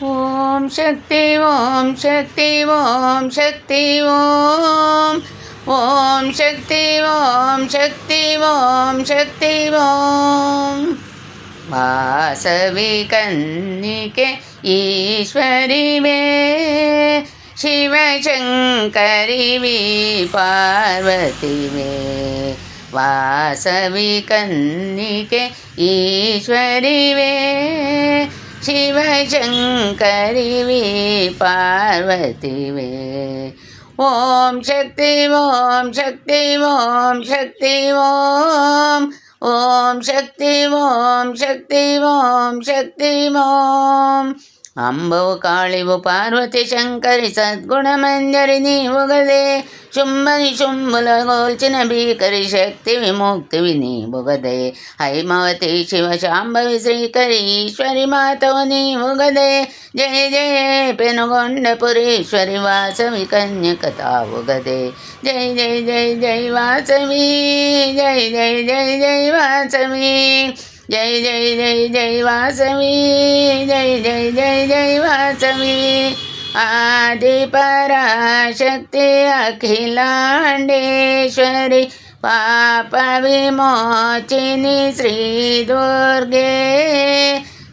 ஓம் சக்தி ஓம் சக்தி ஓம் சக்தி ஓம். ஓம் சக்தி ஓம் சக்தி ஓம் சக்தி ஓம். வாசவி கன்னிகே ஈஸ்வரிவே. शिवशङ्करिवी पार्वतिवे वासवि कन्निके ईश्वरिवे சிவசங்கரிவே பார்வதிவே ஓம் சக்தி ஓம் சக்தி ஓம் சக்தி ஓம் ஓம் சக்தி ஓம் சக்தி ஓம் சக்தி ஓம் ಅಂಬವು ಕಾಳಿವು ಪಾರ್ವತಿ ಶಂಕರಿ ಸದ್ಗುಣ ಮಂಜರಿ ನೀವುಗದೆ ಶುಂಭನಿ ಶುಂಭುಲ ಗೋಲ್ಚಿನ ಭೀಕರಿ ಶಕ್ತಿ ವಿಮುಕ್ತಿವಿ ನೀವುಗದೆ ಹೈಮವತಿ ಶಿವ ಶಾಂಭವಿ ಶ್ರೀಕರಿ ಈಶ್ವರಿ ಮಾತವು ನೀವುಗದೆ ಜಯ ಜಯ ಪೆನುಗೊಂಡ ಪುರೇಶ್ವರಿ ವಾಸವಿ ಕನ್ಯಕತಾವುಗದೆ ಜಯ ಜಯ ಜಯ ಜಯ ವಾಸವಿ ಜಯ ಜಯ ಜಯ ಜಯ ವಾಸವಿ जय जय जय जय वासवी जय जय जय जय वासवी. आदिपराशक्ति अखिलाण्डेश्वरि पापविमोचिनि श्रीदुर्गे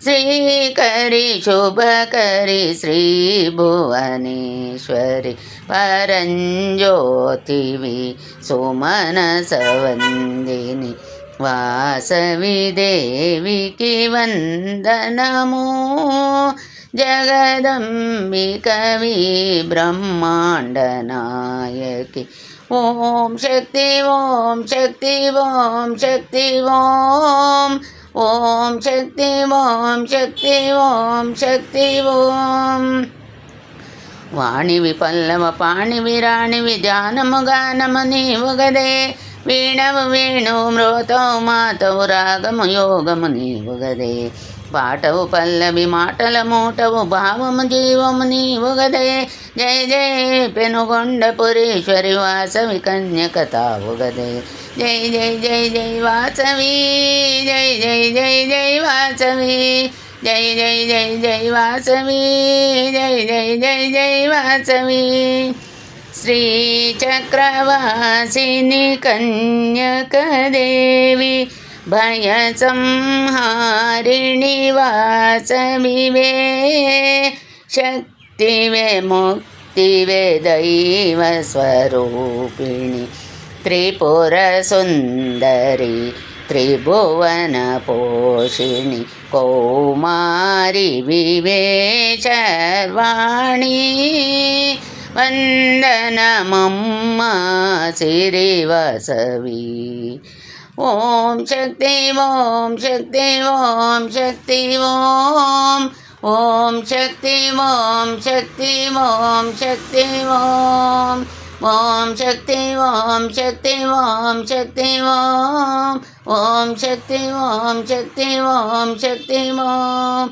श्रीकरि शुभकरि श्रीभुवनेश्वरि परञ्ज्योतिवि सुमनसवन्दिनि. వాసవి దేవికి వందనము. జగదంబికవి బ్రహ్మాండ నాయకి ఓం శక్తి ఓం శక్తి ఓం శక్తి ఓం. ఓం శక్తి ఓం శక్తి ఓం శక్తి ఓం. వాణివి పల్లవ పాణివి రాణివి ధ్యానము గానము నీవు గదే. వేణు మృతవు మాతవు రాగము యోగము నీవుగదే పాటవు పల్లవి మాటల మూటవు భావము జీవము నీవుగదే జయ జయ పెనుగొండ పురీశ్వరి వాసవి కన్యకతావుగదే జయ జయ జయ జయ వాసవి జయ జయ జయ జయ వాసవి జయ జయ జయ జయ వాసవి జయ జయ జయ జయ వాసవి श्रीचक्रवासिनि कन्यकदेवी भयसंहारिणि वासविवे शक्तिवे मुक्तिवे दैवस्वरूपिणि त्रिपुरसुन्दरी त्रिभुवनपोषिणि कौमारि विवेशर्वाणि வந்தனமம்மா சிறிவசவி ஓம் சக்தி ஓம் சக்தி ஓம் சக்தி ஓம் ஓம் சக்தி ஓம் சக்தி ஓம் சக்தி ஓம் ஓம் சக்தி ஓம் சக்தி ஓம் சக்தி ஓம் ஓம் சக்தி ஓம் சக்தி ஓம் சக்தி ஓம்